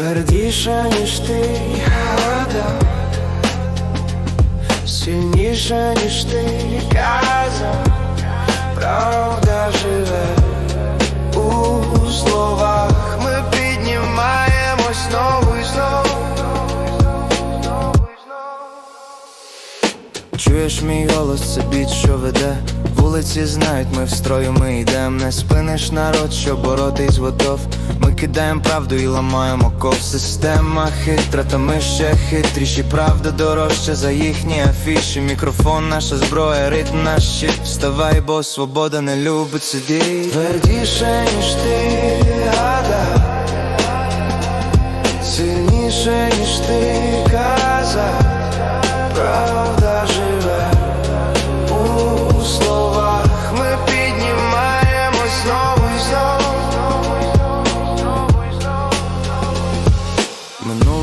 Твердіше, ніж ти гадав Сильніше, ніж ти казав Правда живе у словах. Ми піднімаємось знову і знову. Чуєш мій голос, це біт, що веде Вулиці знають, ми в строю, ми йдем. Не спиниш народ, що боротись готов. Ми кидаємо правду і ламаємо ков. Система хитра, та ми ще хитріші. Правда дорожча за їхні афіші. Мікрофон, наша зброя, ритм наш щит. Вставай, бо свобода не любить сидіти Твердіше, ніж ти гадав Сильніше, ніж ти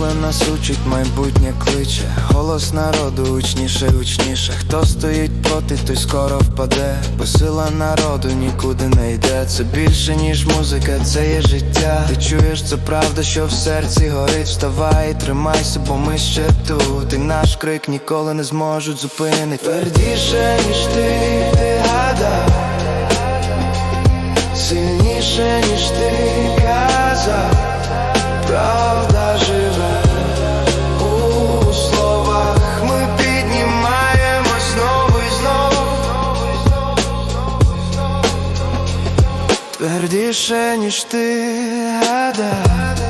Минуле нас учить, майбутнє кличе. Голос народу гучніше, гучніше Хто стоїть проти, той скоро впаде. Бо сила народу нікуди не йде. Це більше, ніж музика, це є життя. Ти чуєш, це правда, що в серці горить. Вставай, тримайся, бо ми ще тут. І наш крик ніколи не зможуть зупинити. Твердіше, ніж ти, ти гадав Твердіше, ніж ти гадав